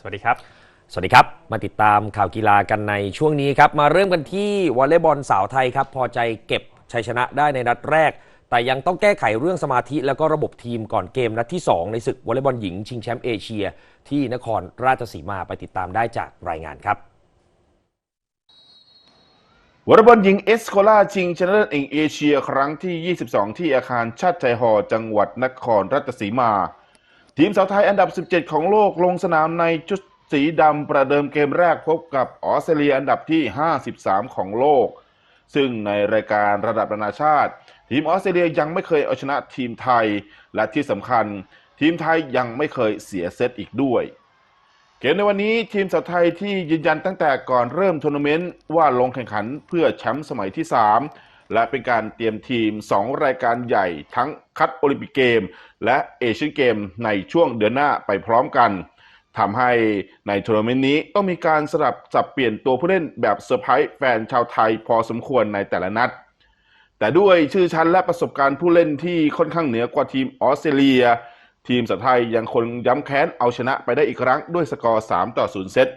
สวัสดีครับ สวัสดีครับ มาติดตามข่าวกีฬากันในช่วงนี้ครับ มาเริ่มกันที่วอลเลย์บอลสาวไทยครับ พอใจเก็บชัยชนะได้ในนัดแรก แต่ยังต้องแก้ไขเรื่องสมาธิแล้วก็ระบบทีมก่อนเกมนัดที่ 2 ในศึกวอลเลย์บอลหญิงชิงแชมป์เอเชีย ที่นครราชสีมาไปติดตามได้จากรายงานครับวอลเลย์บอลหญิงเอสโคลาชิงชนะเลิศแห่งเอเชีย ครั้งที่ 22 ที่อาคารชาติชัยฮอลล์จังหวัดนครราชสีมา ทีมสาวไทยอันดับ 17 ของโลกลงสนามในชุดสีดำประเดิมเกมแรกพบกับออสเตรเลียอันดับที่ 53 ของโลก ซึ่งในรายการระดับนานาชาติ ทีมออสเตรเลียยังไม่เคยเอาชนะทีมไทย และที่สำคัญ ทีมไทยยังไม่เคยเสียเซตอีกด้วย เกมในวันนี้ทีมสาวไทยที่ยืนยันตั้งแต่ก่อนเริ่มทัวร์นาเมนต์ว่าลงแข่งขันเพื่อแชมป์สมัยที่ 3 และเป็นการเตรียมทีม 2 รายการใหญ่ทั้งคัดโอลิมปิกเกม และเอเชียนเกมในช่วงเดือนหน้าไปพร้อมกันทำให้ในทัวร์นาเมนต์นี้ต้องมีการสลับสับเปลี่ยนตัวผู้เล่นแบบเซอร์ไพรส์แฟนชาวไทยพอสมควรในแต่ละนัด แต่ด้วยชื่อชั้นและประสบการณ์ผู้เล่นที่ค่อนข้างเหนือกว่าทีมออสเตรเลีย ทีมสาวไทยยังคงย้ำแค้นเอาชนะไปได้อีกครั้งด้วยสกอร์ 3 ต่อ 0 เซต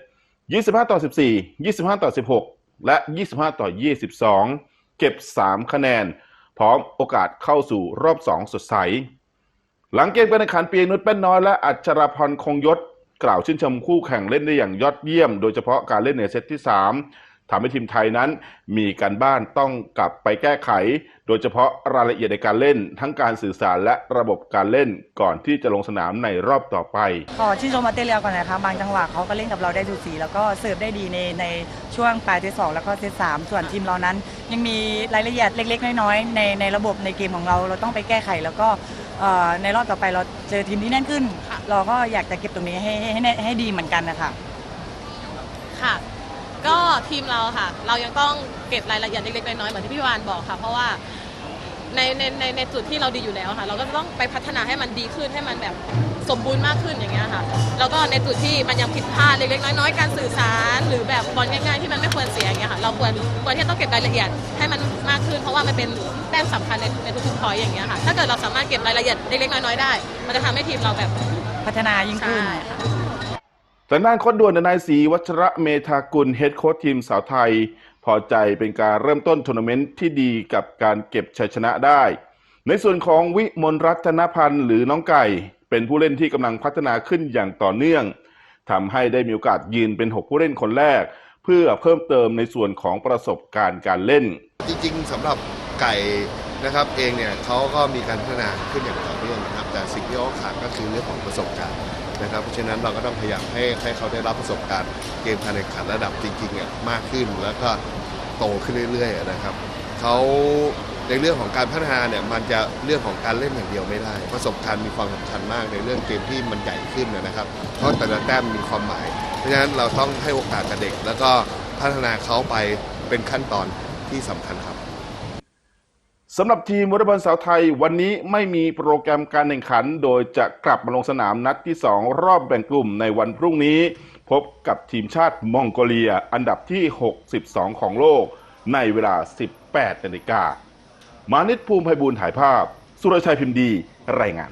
25 ต่อ 14 25 ต่อ 16 และ 25 ต่อ 22 เก็บ 3 คะแนน พร้อมโอกาสเข้าสู่รอบ 2 สดใส หลังเกมการแข่งขันเปียนุชเป้นน้อยและอัชราพรคงยศ กล่าวชื่นชมคู่แข่งเล่นได้อย่างยอดเยี่ยม โดยเฉพาะการเล่นในเซตที่ 3 ทำให้ทีมไทยนั้น มีการบ้านต้องกลับไปแก้ไข โดยเฉพาะรายละเอียดในการเล่น ทั้งการสื่อสารและระบบการเล่นก่อนที่จะลงสนามในรอบต่อไปขอชื่นชมออสเตรเลียก่อนนะคะบางจังหวะเขาก็เล่นกับเราได้ดูสีแล้วก็เสิร์ฟได้ดีในในช่วงปลายเซตสองแล้วก็เซตสามส่วนทีมเรานั้น ยังมีรายละเอียดเล็ก ๆ น้อยๆในในระบบในเกมของเราเราต้องไปแก้ไขแล้วก็เอ่อในรอบต่อไปเราเจอทีมที่แน่นขึ้น เราก็อยากจะเก็บตรงนี้ให้ให้ให้ให้ดีเหมือนกันนะคะค่ะ ก็ทีมเราค่ะ เรายังต้องเก็บรายละเอียดเล็กๆน้อยๆเหมือนที่พี่วานบอกค่ะ เพราะว่าในในในในจุดที่เราดีอยู่แล้วค่ะ เราก็จะต้องไปพัฒนาให้มันดีขึ้นให้มันแบบสมบูรณ์มากขึ้นอย่างเงี้ยค่ะ แล้วก็ในจุดที่มันยังผิดพลาดเล็กๆน้อยๆการสื่อสาร หรือแบบบอลง่ายๆที่มันไม่ควรเสียอย่างเงี้ยค่ะ เราควรควรที่จะต้องเก็บรายละเอียดให้มันมากขึ้น เพราะว่ามันเป็นแต้มสำคัญในในทุกๆพอยอย่างเงี้ยค่ะ ถ้าเกิดเราสามารถเก็บรายละเอียดเล็กๆน้อยๆได้ มันจะทำให้ทีมเราแบบ พัฒนายิ่งขึ้น ใช่ค่ะ แต่ด้านโค้ชด่วนนายศรีวัชระเมธากุลเฮดโค้ชทีมสาวไทย พอใจเป็นการเริ่มต้นทัวร์นาเมนต์ที่ดีกับการเก็บชัยชนะได้ ในส่วนของวิมลรัตนพันธ์หรือน้องไก่ เป็นผู้เล่นที่กำลังพัฒนาขึ้นอย่างต่อเนื่องทำให้ได้มีโอกาสยืนเป็น 6 ผู้เล่นคนแรก เพื่อเพิ่มเติมในส่วนของประสบการณ์การเล่น จริงๆสำหรับไก่ นะครับเองเนี่ยเขาก็มีการพัฒนาขึ้นอย่างต่อเนื่องนะครับ แต่สิ่งที่เขาขาดก็คือเรื่องของประสบการณ์นะครับเพราะฉะนั้นเราก็ต้องพยายามให้ให้เขาได้รับประสบการณ์เกมการแข่งขันระดับจริงๆอะมากขึ้นแล้วก็โตขึ้นเรื่อยๆนะครับเขาในเรื่องของการพัฒนาเนี่ยมันจะเรื่องของการเล่นอย่างเดียวไม่ได้ ประสบการณ์มีความสำคัญมากในเรื่องเกมที่มันใหญ่ขึ้นนะครับ เพราะแต่ละแต้มมีความหมาย เพราะฉะนั้นเราต้องให้โอกาสกับเด็ก แล้วก็พัฒนาเขาไปเป็นขั้นตอนที่สำคัญครับ สำหรับทีมวอลเลย์บอลสาวไทยวันนี้ไม่มีโปรแกรมการแข่งขัน โดยจะกลับมาลงสนามนัดที่ 2 รอบแบ่งกลุ่มในวันพรุ่งนี้ พบกับทีมชาติมองโกเลียอันดับที่ 62 ของโลก ในเวลา 18นาฬิกา มานิตภูมิไพบูลถ่ายภาพ สุรชัยพิมพ์ดี รายงาน